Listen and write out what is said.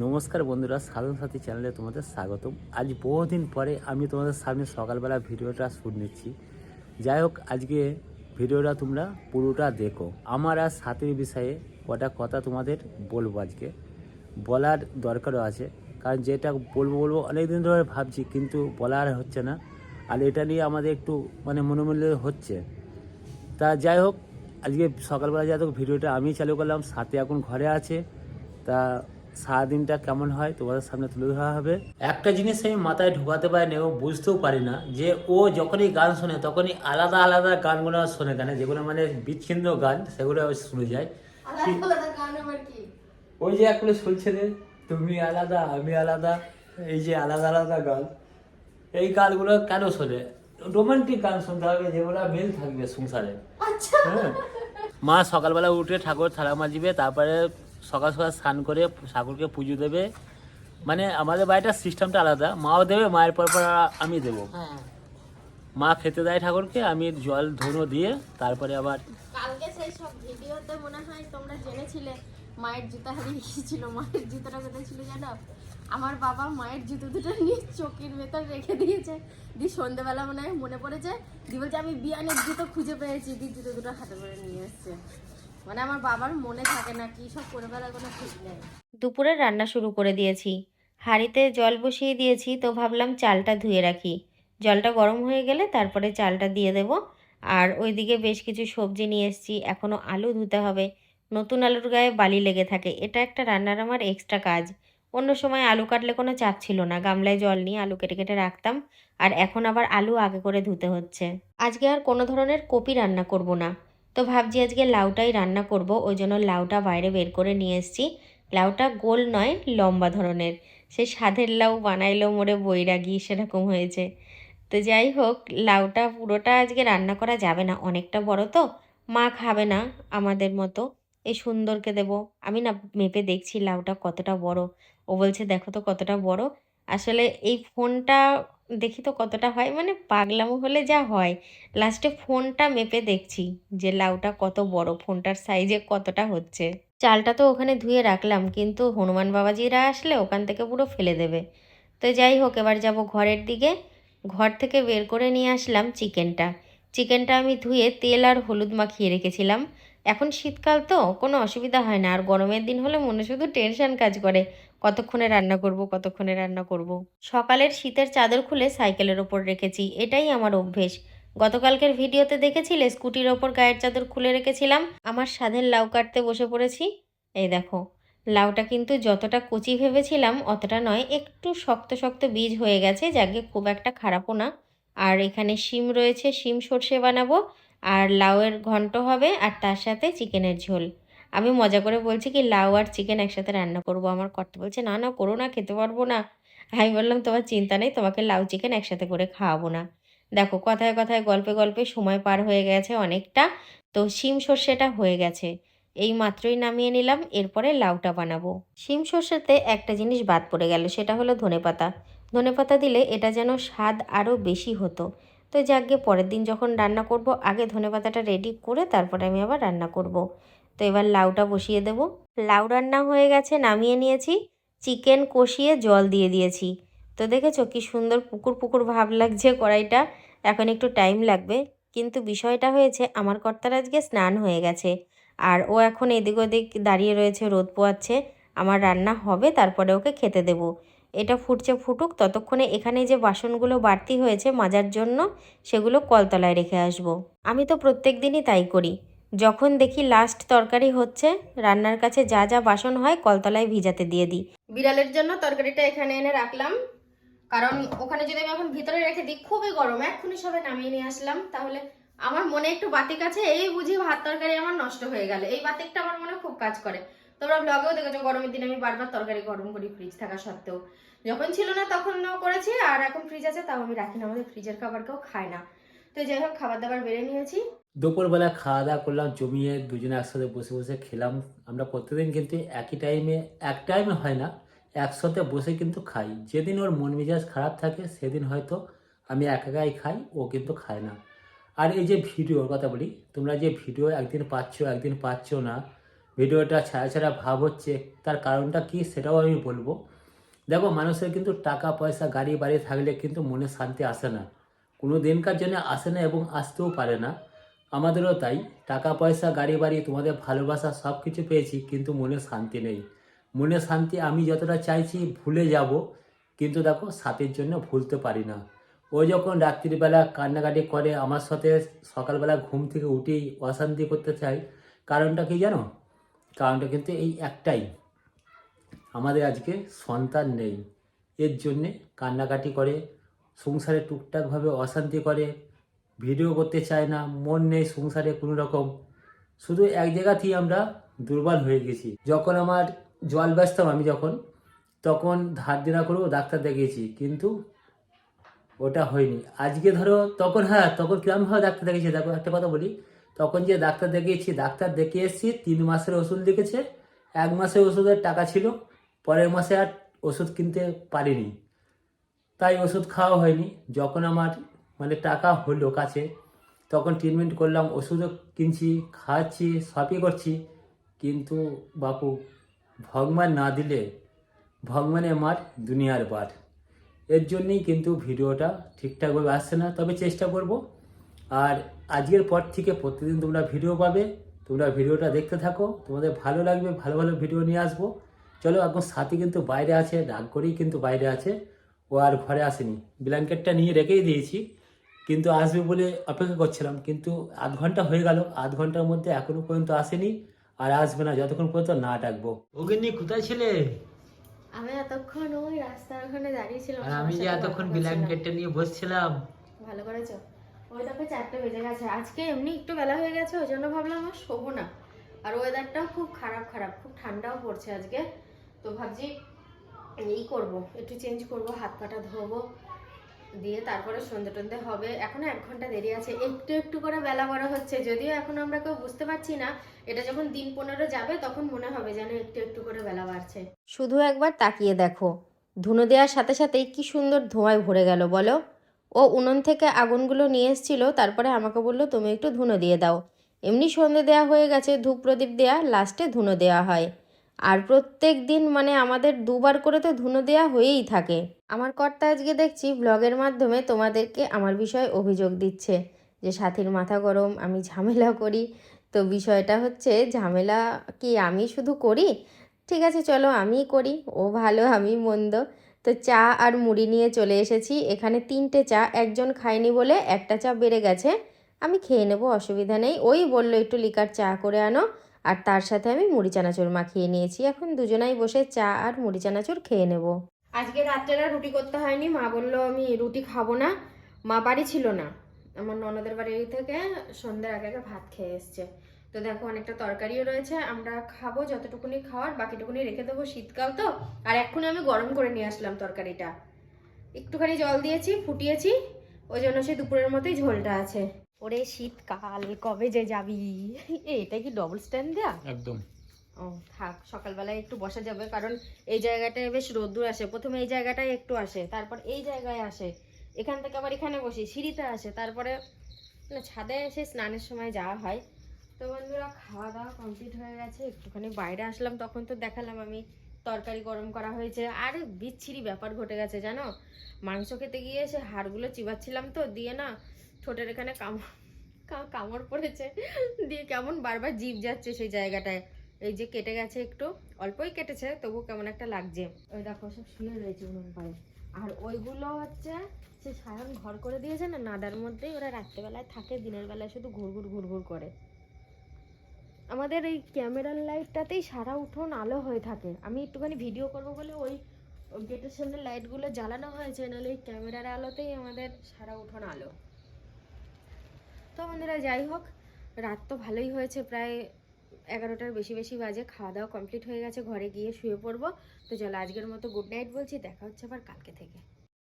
নমস্কার বন্ধুরা, সাধন সাথী চ্যানেলে তোমাদের স্বাগতম। আজ বহুদিন পরে আমি তোমাদের সামনে সকালবেলা ভিডিওটা শুট নিচ্ছি। যাই হোক, আজকে ভিডিওটা তোমরা পুরোটা দেখো। আমার আর সাথীর বিষয়ে কটা কথা তোমাদের বলব আজকে। বলার দরকারও আছে, কারণ যেটা বলব বলব অনেক দিন ধরে ভাবছি, কিন্তু বলা আর হচ্ছে না। আর এটা নিয়ে আমাদের একটু মানে মনোমূল্য হচ্ছে। তা যাই হোক, আজকে সকালবেলা যাই ভিডিওটা আমি চালু করলাম, সাথে এখন ঘরে আছে। তা সারাদিনটা কেমন হয় তোমাদের সামনে তুলে ধরা হবে। একটা জিনিস আমি মাথায় ঢোকাতে পারি না ও বুঝতেও পারি না যে ও যখনই গান শোনে তখনই আলাদা আলাদা গানগুলো শোনে কেন? যেগুলো মানে বিচ্ছিন্ন গান সেগুলো শুনে যায়। ওই যে এখনও শুনছে রে তুমি আলাদা আমি আলাদা এই যে আলাদা আলাদা গান। এই গানগুলো কেন শোনে? রোমান্টিক গান শুনতে হবে যেগুলো মিল থাকবে সংসারে। আচ্ছা। হ্যাঁ। মা সকালবেলা উঠে ঠাকুর থালা মাজিবে তারপরে সকাল সকাল স্নান করে ঠাকুরকে পুজো দেবে। মানে আমাদের বাড়িটার সিস্টেমটা আলাদা। মাও দেবে মায়ের পর পর আমি দেবো। হ্যাঁ। মা খেতে দেয় ঠাকুরকে আমি জল ধুনো দিয়ে তারপরে আবার কালকে সেই সব ভিডিওতে মনে হয় তোমরা জেনেছিলে মায়ের জুতা হারিয়ে গিয়েছিল। মায়ের জুতোটা কোথায় ছিল জানো? আমার বাবা মায়ের জুতো দুটো নিয়ে চোখের ভেতর রেখে দিয়েছে। দি সন্ধ্যেবেলা মনে হয় মনে পড়েছে দি বলছে আমি বিয়ানের জুতো খুঁজে পেয়েছি। দি জুতো দুটো হাতে করে নিয়ে এসছে। মানে আমার বাবার মনে থাকে না কি সব করে ফেলার কোনো ঠিক নেই। দুপুরে রান্না শুরু করে দিয়েছি। হাঁড়িতে জল বসিয়ে দিয়েছি তো ভাবলাম চালটা ধুয়ে রাখি। জলটা গরম হয়ে গেলে তারপরে চালটা দিয়ে দেব। আর ওইদিকে বেশ কিছু সবজি নিয়ে এসেছি। এখনও আলু ধুতে হবে। নতুন আলুর গায়ে বালি লেগে থাকে। এটা একটা রান্নার আমার এক্সট্রা কাজ। অন্য সময় আলু কাটলে কোনো চাপ ছিল না। গামলায় জল নিয়ে আলু কেটে কেটে রাখতাম। আর এখন আবার আলু আগে করে ধুতে হচ্ছে। আজকে আর কোনো ধরনের কপি রান্না করব না। তো ভাবছি আজকে লাউটাই রান্না করব, ওই জন্য লাউটা বাইরে বের করে নিয়ে এসেছি। লাউটা গোল নয়, লম্বা ধরনের। সে স্বাদের লাউ বানাইলো মোড়ে বৈরাগী, সেরকম হয়েছে। তো যাই হোক, লাউটা পুরোটা আজকে রান্না করা যাবে না, অনেকটা বড় তো। মা খাবে না আমাদের মতো। এই সুন্দরকে দেব। আমি না মেপে দেখছি লাউটা কতটা বড়। ও বলছে, দেখো তো কতটা বড়। আসলে এই ফোনটা দেখি তো কতটা হয়। মানে পাগলামো হলে যা হয়। লাস্টে ফোনটা মেপে দেখছি যে, লাউটা কত বড়, ফোনটার সাইজে কতটা হচ্ছে। চালটা তো ওখানে ধুয়ে রাখলাম, কিন্তু হনুমান বাবাজিরা আসলে ওখান থেকে পুরো ফেলে দেবে। তো যাই হোক, এবার যাব ঘরের দিকে। ঘর থেকে বের করে নিয়ে আসলাম চিকেনটা। চিকেনটা আমি ধুয়ে তেল আর হলুদ মাখিয়ে রেখেছিলাম। এখন শীতকাল তো, কোনো অসুবিধা হয় না। আর গরমের দিন হলে মনে শুধু টেনশন কাজ করে। কতক্ষণে রান্না করব, কতক্ষণে রান্না করব। সকালের শীতের চাদর খুলে সাইকেলের ওপর রেখেছি, এটাই আমার অভ্যেস। গতকালকের ভিডিওতে দেখেছিলে, স্কুটির ওপর গায়ের চাদর খুলে রেখেছিলাম। আমার স্বাদের লাউ কাটতে বসে পড়েছি। এই দেখো, লাউটা কিন্তু যতটা কচি ভেবেছিলাম, অতটা নয়, একটু শক্ত শক্ত বীজ হয়ে গেছে, যাকে খুব একটা খারাপও না। আর এখানে শিম রয়েছে, শিম সর্ষে বানাবো, আর লাউয়ের ঘন্ট হবে, আর তার সাথে চিকেনের ঝোল। আমি মজা করে বলছি কি, লাউ আর চিকেন একসাথে রান্না করব। আমার কর্তা বলছে, না না, করো না, খেতে পারব না। আমি বললাম, তোমার চিন্তা নেই, তোমাকে লাউ চিকেন একসাথে করে খাওয়াবো না। দেখো, কথায় কথায়, গল্পে গল্পে সময় পার হয়ে গেছে অনেকটা। তো শিম সর্ষেটা হয়ে গেছে। এই মাত্রই নামিয়ে নিলাম, এরপরে লাউটা বানাবো। শিম সর্ষেতে একটা জিনিস বাদ পড়ে গেল, সেটা হলো ধনেপাতা ধনেপাতা দিলে এটা যেন স্বাদ আরও বেশি হতো। তো যাকগে পরের দিন যখন রান্না করব, আগে ধনেপাতাটা রেডি করে তারপরে আমি আবার রান্না করব। তো এবার লাউটা বসিয়ে দেব। লাউ রান্না হয়ে গেছে, নামিয়ে নিয়েছি। চিকেন কষিয়ে জল দিয়ে দিয়েছি। তো দেখেছ কি সুন্দর পুকুর পুকুর ভাব লাগছে কড়াইটা। এখন একটু টাইম লাগবে। কিন্তু বিষয়টা হয়েছে, আমার কর্তার আজকে স্নান হয়ে গেছে। আর ও এখন এদিক ওদিক দাঁড়িয়ে রয়েছে, রোদ পোয়াচ্ছে। আমার রান্না হবে, তারপরে ওকে খেতে দেব। এটা ফুটছে ফুটুক, ততক্ষণে এখানে যে বাসনগুলো বাড়তি হয়েছে মাজার জন্য, সেগুলো কলতলায় রেখে আসব। আমি তো প্রত্যেক দিনই তাই করি। যখন দেখি লাস্ট তরকারি হচ্ছে, রান্নার কাছে যা যা বাসন হয় কলতলায় ভিজাতে দিয়ে দিই। বিড়ালের জন্য তরকারিটা এখানে এনে রাখলাম। কারণ ওখানে যদি আমি এখন ভিতরে রেখে দিই, খুবই গরম। এক্ষুনি সবে নামিয়ে নিয়ে আসলাম। তাহলে আমার মনে একটু বাতিক আছে, এই বুঝি ভাত তরকারি আমার নষ্ট হয়ে গেল। এই বাতিকটা আমার মনে খুব কাজ করে। তোমরা ব্লগেও দেখেছ, গরমের দিনে আমি বারবার তরকারি গরম করি ফ্রিজ থাকা সত্ত্বেও। যখন ছিল না তখন করেছি, আর এখন ফ্রিজ আছে, তাও আমি রাখি না। আমাদের ফ্রিজের খাবার কেউ খায় না। তো যাই হোক, খাবার দাবার বেড়ে নিয়েছি। দুপুরবেলা খাওয়া দাওয়া করলাম, জমিয়ে দুজনে একসাথে বসে বসে খেলাম। আমরা প্রত্যেকদিন কিন্তু একই টাইমে এক টাইমে হয় না, একসাথে বসে কিন্তু খাই। যেদিন ওর মন মেজাজ খারাপ থাকে, সেদিন হয়তো আমি একা একাই খাই, ও কিন্তু খায় না। আর এই যে ভিডিওর কথা বলি, তোমরা যে ভিডিও একদিন পাচ্ছ একদিন পাচ্ছ না ভিডিওটা ছাড়া ছাড়া ভাব হচ্ছে, তার কারণটা কি সেটাও আমি বলব। দেখো, মানুষের কিন্তু টাকা, পয়সা গাড়ি বাড়ি থাকলে কিন্তু মনে শান্তি আসে না। কোনো দিনকার জন্য আসে না এবং আসতেও পারে না। আমাদেরও তাই। টাকা, পয়সা, গাড়ি, বাড়ি, তোমাদের ভালোবাসা সব কিছু পেয়েছি, কিন্তু মনে শান্তি নেই। মনে শান্তি আমি যতটা চাইছি ভুলে যাব, কিন্তু দেখো সাথের জন্য ভুলতে পারি না। ও যখন রাত্রিবেলা কান্নাকাটি করে, আমার সাথে সকালবেলা ঘুম থেকে উঠেই অশান্তি করতে চাই কারণটা কি জানো? কারণটা কিন্তু এই একটাই। আমাদের আজকে সন্তান নেই। এর জন্যে কান্নাকাটি করে, সংসারে টুকটাকভাবে অশান্তি করে ভিডিও করতে চায় না, মন নেই সংসারে কোনো রকম। শুধু এক জায়গাতেই আমরা দুর্বল হয়ে গেছি। যখন আমার জল ব্যস্তাম আমি যখন, তখন ধার দেনা করেও ডাক্তার দেখিয়েছি, কিন্তু ওটা হয়নি। আজকে ধরো তখন হ্যাঁ তখন কিরমভাবে ডাক্তার দেখিয়েছি? দেখো একটা কথা বলি, তখন যে ডাক্তার দেখিয়েছি, ডাক্তার দেখিয়ে এসেছি, তিন মাসের ওষুধ লিখেছে, এক মাসের ওষুধের টাকা ছিল, পরের মাসে আর ওষুধ কিনতে পারিনি। তাই ওষুধ খাওয়া হয়নি। যখন আমার মানে টাকা হলো কাছে। তখন ট্রিটমেন্ট করলাম, ওষুধও কিনছি, খাওয়াচ্ছি, সবই করছি। কিন্তু বাপু, ভগবান না দিলে ভগবানে আমার দুনিয়ার বার। এর জন্যই কিন্তু ভিডিওটা ঠিকঠাকভাবে আসছে না, তবে চেষ্টা করব। আর আজকের পর থেকে প্রতিদিন তোমরা ভিডিও পাবে, তোমরা ভিডিওটা দেখতে থাকো। তোমাদের ভালো লাগবে, ভালো ভালো ভিডিও নিয়ে আসব। চলো, এখন সাথী কিন্তু বাইরে আছে, রাগ করেই কিন্তু বাইরে আছে। ও আর ঘরে আসেনি। ব্ল্যাঙ্কেটটা নিয়ে রেখেই দিয়েছি। কিন্তু আসবে বলে অপেক্ষা করছিলাম কিন্তু আধ ঘণ্টা হয়ে গেল আধ ঘণ্টার মধ্যে এখনও পর্যন্ত আসেনি আর আসবে না যতক্ষণ পর্যন্ত না ডাকবো। ওকে নিয়ে কোথায় ছিলে? আমি এতক্ষণ ওই রাস্তার ওখানে দাঁড়িয়েছিলাম আর আমি যে এতক্ষণ ব্ল্যাঙ্কেটটা নিয়ে বসছিলাম। ভালো করেছ? ওই দেখো চারটে বেজে গেছে আজকে এমনি একটু বেলা হয়ে গেছে ওই জন্য ভাবলাম আমার শোবো না। আর ওয়েদারটাও খুব খারাপ খারাপ খুব ঠান্ডাও পড়ছে আজকে। তো ভাবছি এই করব একটু চেঞ্জ করব হাত পাটা ধোবো দিয়ে তারপরে সন্ধে টন্ধে হবে। এখনও এক ঘণ্টা দেরি আছে। একটু একটু করে বেলা বড় হচ্ছে। যদিও এখন আমরা কেউ বুঝতে পারছি না, এটা যখন দিন পনেরো যাবে তখন মনে হবে যেন একটু একটু করে বেলা বাড়ছে। শুধু একবার তাকিয়ে দেখো। ধুনো দেওয়ার সাথে সাথেই কি সুন্দর ধোঁয়ায় ভরে গেল, বলো? ও উনুন থেকে আগুনগুলো নিয়ে এসেছিল, তারপরে আমাকে বলল, তুমি একটু ধুনো দিয়ে দাও। এমনি সন্ধে দেওয়া হয়ে গেছে ধূপ প্রদীপ দেওয়া লাস্টে ধুনো দেওয়া হয়। আর প্রত্যেক দিন মানে আমাদের দুবার করে তো ধুনো দেওয়া হয়েই থাকে। আমার কর্তা আজকে দেখছি ব্লগের মাধ্যমে তোমাদেরকে আমার বিষয়ে অভিযোগ দিচ্ছে যে সাথীর মাথা গরম, আমি ঝামেলা করি। তো বিষয়টা হচ্ছে ঝামেলা কি আমি শুধু করি? ঠিক আছে, চলো আমিই করি, ও ভালো, আমি মন্দ। তো চা আর মুড়ি নিয়ে চলে এসেছি, এখানে তিনটে চা, একজন খায়নি বলে একটা চা বেড়ে গেছে, আমি খেয়ে নেব, অসুবিধা নেই। ওই বলল, একটু লিকার চা করে আনো। আর তার সাথে আমি মুড়ি চানাচুর মাখিয়ে নিয়েছি। এখন দুজনাই বসে চা আর মুড়ি চানাচুর খেয়ে নেব। আজকে রাত্রেরা রুটি করতে হয়নি। মা বলল, আমি রুটি খাব না। মা বাড়ি ছিল না। আমার ননদের বাড়ি থেকে সন্ধ্যার আগে আগে ভাত খেয়ে এসছে। তো দেখো, অনেকটা তরকারিও রয়েছে। আমরা খাব যতটুকুনি খাওয়ার, বাকিটুকুনি রেখে দেবো শীতকাল তো। আর এক্ষুনি আমি গরম করে নিয়ে আসলাম তরকারিটা। একটুখানি জল দিয়েছি, ফুটিয়েছি। ওই জন্য সেই দুপুরের মতোই ঝোলটা আছে। ওরে শীতকাল কবে যে যাবি? এটা কি ডবল স্ট্যান্ড দেয়া? একদম। ও থাক সকালবেলায় একটু বসা যাবে কারণ এই জায়গাটায় বেশ রোদ্দুর আসে। প্রথমে এই জায়গাটায় একটু আসে তারপর এই জায়গায় আসে। এখান থেকে আবার এখানে বসি সিঁড়িতে আসে তারপরে না ছাদে এসে স্নানের সময় যাওয়া হয়। তো বন্ধুরা খাওয়া দাওয়া কমপ্লিট হয়ে গেছে একটুখানি বাইরে আসলাম তখন তো দেখালাম আমি তরকারি গরম করা হয়েছে। আর বিচ্ছিরি ব্যাপার ঘটে গেছে জানো? মাংস খেতে গিয়ে সে হাড়গুলো চিবাচ্ছিলাম তো দিয়ে না ঠোঁটের এখানে কামড় কামড় পড়েছে। দিয়ে কেমন বারবার জিভ যাচ্ছে সেই জায়গাটায়। এই যে কেটে গেছে একটু, অল্পই কেটেছে, তবু কেমন একটা লাগছে। ওই দেখো, সব শুয়ে রয়েছে উনুন পায়ে আর ওইগুলো হচ্ছে, সে সায়ন ঘর করে দিয়েছে না, নাদার মধ্যেই ওরা রাত্রেবেলায় থাকে, দিনের বেলায় শুধু ঘুরঘুর ঘুরঘুর করে। আমাদের এই ক্যামেরার লাইটটাতেই সারা উঠোন আলো হয়ে থাকে। আমি একটুখানি ভিডিও করব বলে ওই গেটের সামনে লাইটগুলো জ্বালানো হয়েছে, নাহলে এই ক্যামেরার আলোতেই আমাদের সারা উঠোন আলো। তো বন্ধুরা, যাই হোক, রাত তো ভালোই হয়েছে, প্রায় এগারোটার বেশি বেশি বাজে, খাওয়া দাওয়া কমপ্লিট হয়ে গেছে, ঘরে গিয়ে শুয়ে পড়ব। তো চলো আজকের মতো গুড নাইট বলছি, দেখা হচ্ছে আবার কালকে থেকে।